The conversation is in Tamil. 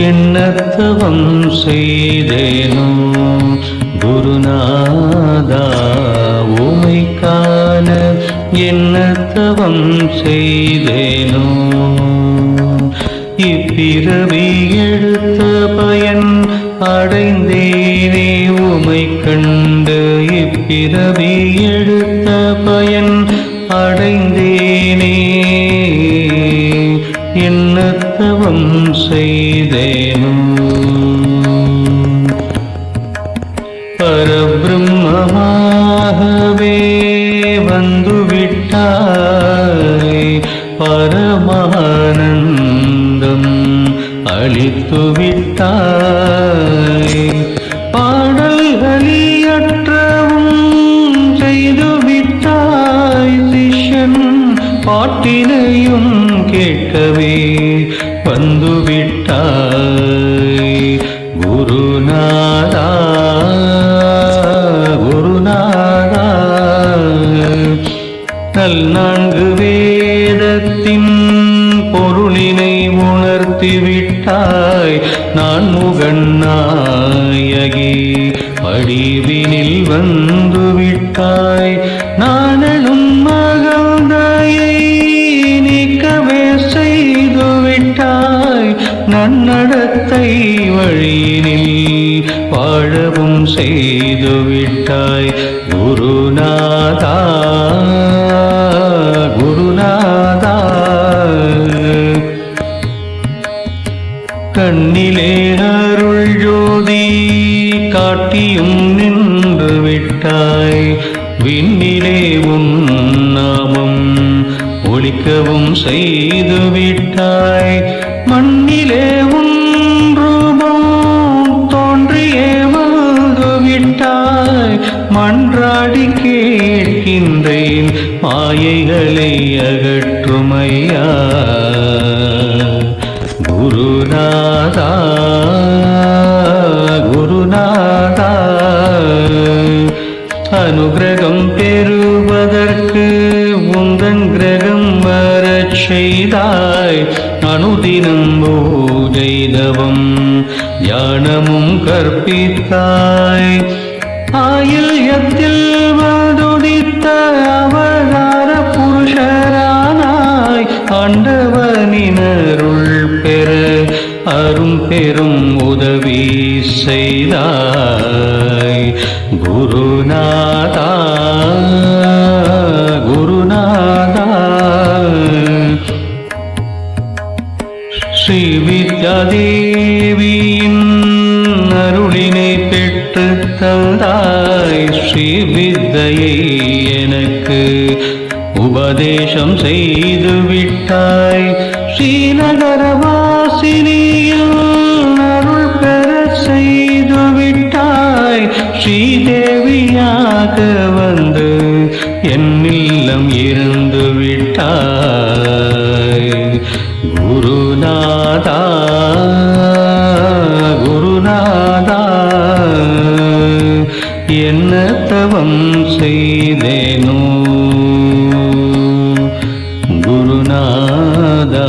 எண்ணத்தவம் செய்தேனும் குருநாதா உமைக்கான எண்ணத்தவம் செய்தேனும் இப்பிறவி எடுத்த பயன் அடைந்தேனே உமை கண்டு இப்பிறவி எடுத்த பயன் அடைந்தேனே. என்னத்தவம் செய்தேனோ பரபிரம்மமாகவே வந்துவிட்டாய் பரமானந்தம் அளித்துவிட்டாய் பாடல்களியற்றவும் செய்து விட்டாய் பாட்டினையும் கேட்கவே வந்துவிட்டாய் குருநாதா குருநாதா. நல் நான்கு வேதத்தின் பொருளினை உணர்த்திவிட்டாய். நான் முகநாயகி படிவினில் வந்துவிட்டாய். நான் நன்னடத்தை வழியினில் வாழவும் செய்துவிட்டாய். குருநாதா குருநாதா. கண்ணிலே அருள் ஜோதி காட்டியும் நின்று விட்டாய். விண்ணிலே உன் நாமம் ஒழிக்கவும் செய்து விட்டாய் மண்ணிலே உன் தோன்றியே வந்துவிட்டாய் மன்றாடி கேட்கின்றேன் மாயைகளை அகற்றுமையா. குருநாதா குருநாதா. அனுகிரகம் பெறுவதற்கு உந்தன் கிரகம் வரச் செய்தாய். அனுதினம் ஞானமும் கற்பித்தாய். ஆயில் எத்தில் வதுதித்த அவதார புருஷரானாய். ஆண்டவனினருள் பெற அரும் பெரும் உதவி செய்தாய். குருநாதா குருநாதா. ஸ்ரீ வித்யாதே தந்தாய் ஸ்ரீ வித்தையை எனக்கு உபதேசம் செய்து விட்டாய். ஸ்ரீநகரவாசினியில் அருள் பெற செய்து விட்டாய். ஸ்ரீதேவியாக வந்து என் இல்லம் இருந்து விட்டாய். என்ன தவம் செய்தேனோ? குருநாதா